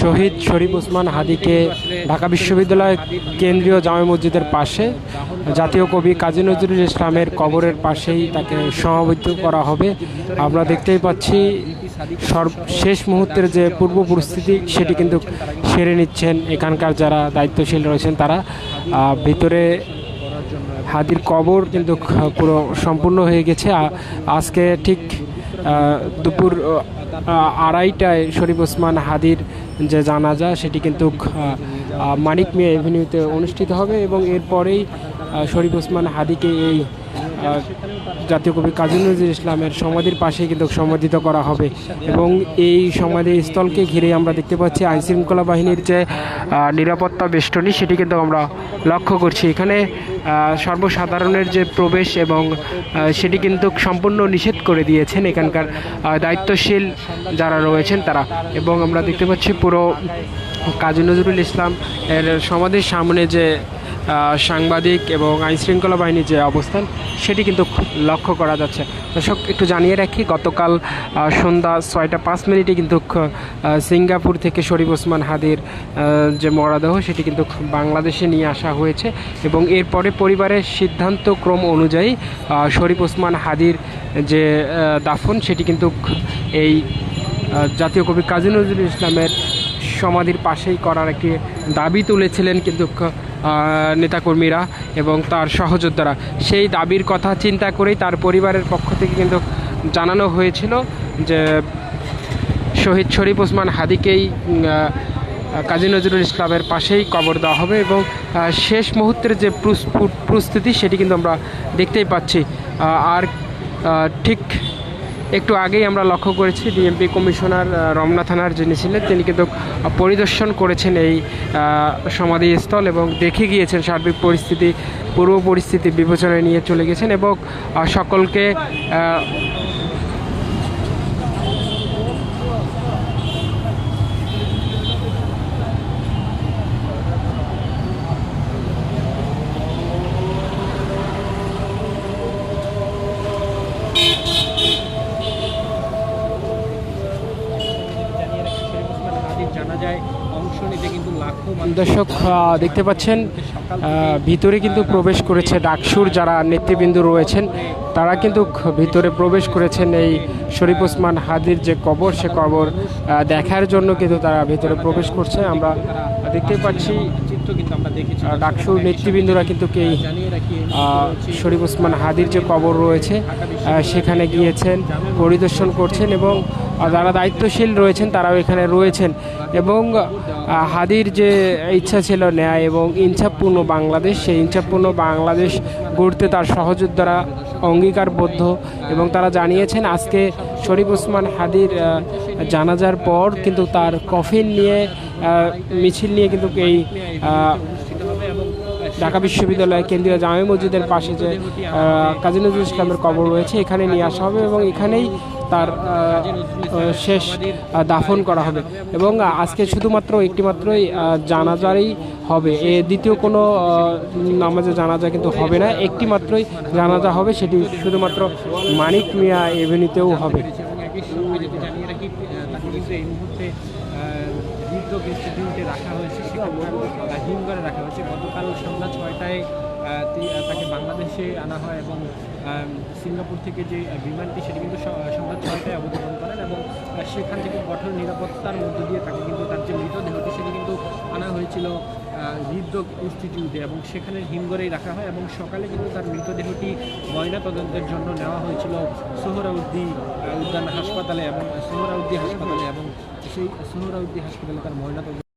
শহীদ শরীফ ওসমান হাদিকে ঢাকা বিশ্ববিদ্যালয় কেন্দ্রীয় জামে মসজিদের পাশে, জাতীয় কবি কাজী নজরুল ইসলামের কবরের পাশেই তাকে সমাবেত করা হবে। আমরা দেখতেই পাচ্ছি সর্ব শেষ মুহূর্তের যে পূর্ব পরিস্থিতি, সেটি কিন্তু সেরে নিচ্ছেন এখানকার যারা দায়িত্বশীল রয়েছেন তারা। ভিতরে হাদির কবর কিন্তু পুরো সম্পূর্ণ হয়ে গেছে। আজকে ঠিক দুপুর আড়াইটায় শরীফ ওসমান হাদির যে জানাজা, সেটি কিন্তু মানিক মিয়া এভিনিউতে অনুষ্ঠিত হবে এবং এরপরেই শরীফ ওসমান হাদিকে এই জাতীয় কবি কাজী নজরুল ইসলামের সমাধির পাশে কিন্তু সমাধিত করা হবে। এবং এই সমাধি স্থলকে ঘিরে আমরা দেখতে পাচ্ছি আইন শৃঙ্খলা বাহিনীর যে নিরাপত্তা বেষ্টনী, সেটি কিন্তু আমরা লক্ষ্য করছি। এখানে সর্বসাধারণের যে প্রবেশ এবং সেটি কিন্তু সম্পূর্ণ নিষেধ করে দিয়েছেন এখানকার দায়িত্বশীল যারা রয়েছেন তারা। এবং আমরা দেখতে পাচ্ছি পুরো কাজী নজরুল ইসলাম এর সমাধির সামনে যে সাংবাদিক এবং আইন শৃঙ্খলা বাহিনীর যে অবস্থান, সেটি কিন্তু লক্ষ্য করা যাচ্ছে। দর্শক, একটু জানিয়ে রাখি, গতকাল সন্ধ্যা ছয়টা পাঁচ মিনিটে কিন্তু সিঙ্গাপুর থেকে শরীফ ওসমান হাদির যে মরাদেহ, সেটি কিন্তু বাংলাদেশে নিয়ে আসা হয়েছে এবং এরপরে পরিবারের সিদ্ধান্ত ক্রম অনুযায়ী শরীফ ওসমান হাদির যে দাফন, সেটি কিন্তু এই জাতীয় কবি কাজী নজরুল ইসলামের সমাধির পাশেই করার একটি দাবি তুলেছিলেন কিন্তু নেতাকর্মীরা এবং তার সহযোদ্ধারা। সেই দাবির কথা চিন্তা করেই তার পরিবারের পক্ষ থেকে কিন্তু জানানো হয়েছিল যে শহীদ শরীফ ওসমান হাদিকেই কাজী নজরুল ইসলামের পাশেই কবর দেওয়া হবে এবং শেষ মুহূর্তের যে প্রস- প্রস্তুতি সেটি কিন্তু আমরা দেখতেই পাচ্ছি। আর ঠিক একটু আগেই আমরা লক্ষ্য করেছি ডিএমপি কমিশনার রমনা থানার যিনি ছিলেন, তিনি কিন্তু পরিদর্শন করেছেন এই সমাধিস্থল এবং দেখে গিয়েছেন সার্বিক পরিস্থিতি, পূর্ব পরিস্থিতি বিবেচনায় নিয়ে চলে গেছেন এবং সকলকে দর্শক দেখতে পাচ্ছেন ভিতরে কিন্তু প্রবেশ করেছে ডাকসুর যারা নেতৃবৃন্দ রয়েছেন, তারা কিন্তু ভিতরে প্রবেশ করেছেন এই শরীফ ওসমান হাদির যে কবর, সে কবর দেখার জন্য কিন্তু তারা ভিতরে প্রবেশ করছে। আমরা দেখতে পাচ্ছি কিন্তু আমরা দেখেছি। ডাকসুর নেতৃবৃন্দরা কিন্তু এই আহ, শরীফ ওসমান হাদির যে কবর রয়েছে সেখানে গিয়েছেন পরিদর্শন করছেন এবং যারা দায়িত্বশীল রয়েছেন তারাও এখানে রয়েছেন। এবং হাদির যে ইচ্ছা ছিল ন্যায় এবং ইনসাফপূর্ণ বাংলাদেশ সেই ইনসাফপূর্ণ বাংলাদেশ গড়তে তার সহযোদ্ধারা অঙ্গীকারবদ্ধ এবং তারা জানিয়েছেন আজকে শরীফ ওসমান হাদির জানাজার পর কিন্তু তার কফিন নিয়ে মিছিল নিয়ে কিন্তু এই আহ, অনুষ্ঠিত হবে এবং ঢাকা বিশ্ববিদ্যালয় কেন্দ্রীয় জামে মসজিদের পাশে যে কাজী নজরুল ইসলামের কবর রয়েছে, এখানে নিয়ে আসা হবে এবং এখানেই তার শেষ দাফন করা হবে। এবং আজকে শুধুমাত্র একটিমাত্রই জানাজারই হবে। এ দ্বিতীয় কোনো নামাজে জানাজা কিন্তু হবে না। একটি মাত্রই জানাজা হবে, সেটি শুধুমাত্র মানিক মিয়া এভিনিউতেও হবে। হৃদরোগ ইনস্টিটিউটে রাখা হয়েছে সেখানকার হিমঘরে রাখা হয়েছে। গতকাল সন্ধ্যা ছয়টায় তাকে বাংলাদেশে আনা হয় এবং সিঙ্গাপুর থেকে যে বিমানটি, সেটি কিন্তু সন্ধ্যা ছয়টায় অবতরণ করেন এবং সেখান থেকে কঠোর নিরাপত্তার মধ্য দিয়ে তাকে কিন্তু তার যে হৃদরোগ ইনস্টিটিউটে এবং সেখানে হিমঘরেই রাখা হয় এবং সকালে কিন্তু তার মৃতদেহটি ময়না তদন্তের জন্য নেওয়া হয়েছিল সোহরাউদ্দি উদ্যান হাসপাতালে এবং সোহরাউদ্দি হাসপাতালে এবং সেই সোহরাউদ্দি হাসপাতালে তার ময়না তদন্ত